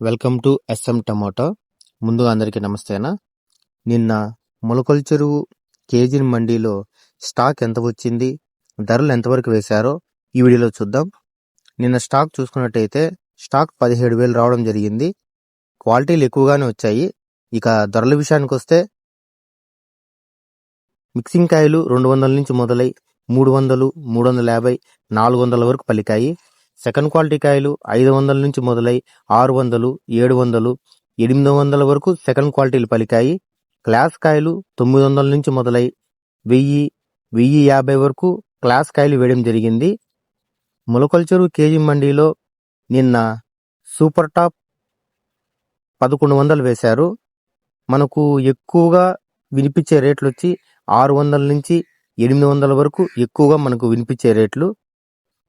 Welcome to S M tomato. ముందుగా అందరికీ నమస్తేనా? నిన్న మొలకల చెరువు కేజీ మండీలో స్టాక్ ఎంత వచ్చింది ధరలు ఎంతవరకు వేశారో ఈ వీడియోలో చూద్దాం. నిన్న స్టాక్ చూసుకున్నట్టయితే స్టాక్ పదిహేడు వేలు రావడం జరిగింది. క్వాలిటీలు ఎక్కువగానే వచ్చాయి. ఇక ధరల విషయానికి వస్తే మిక్సింగ్ కాయలు రెండు వందల నుంచి మొదలై మూడు వందలు మూడు వందల యాభై నాలుగు వందల వరకు పలికాయి. సెకండ్ క్వాలిటీ కాయలు ఐదు వందల నుంచి మొదలై ఆరు వందలు ఏడు వందలు ఎనిమిది వందల వరకు సెకండ్ క్వాలిటీలు పలికాయి. క్లాస్ కాయలు తొమ్మిది వందల నుంచి మొదలై వెయ్యి వెయ్యి యాభై వరకు క్లాస్ కాయలు వేయడం జరిగింది. మొలకల్చెరు కేజీ మండీలో నిన్న సూపర్ టాప్ పదకొండు వందలు వేశారు. మనకు ఎక్కువగా వినిపించే రేట్లు వచ్చి ఆరు వందల నుంచి ఎనిమిది వందల వరకు ఎక్కువగా మనకు వినిపించే రేట్లు.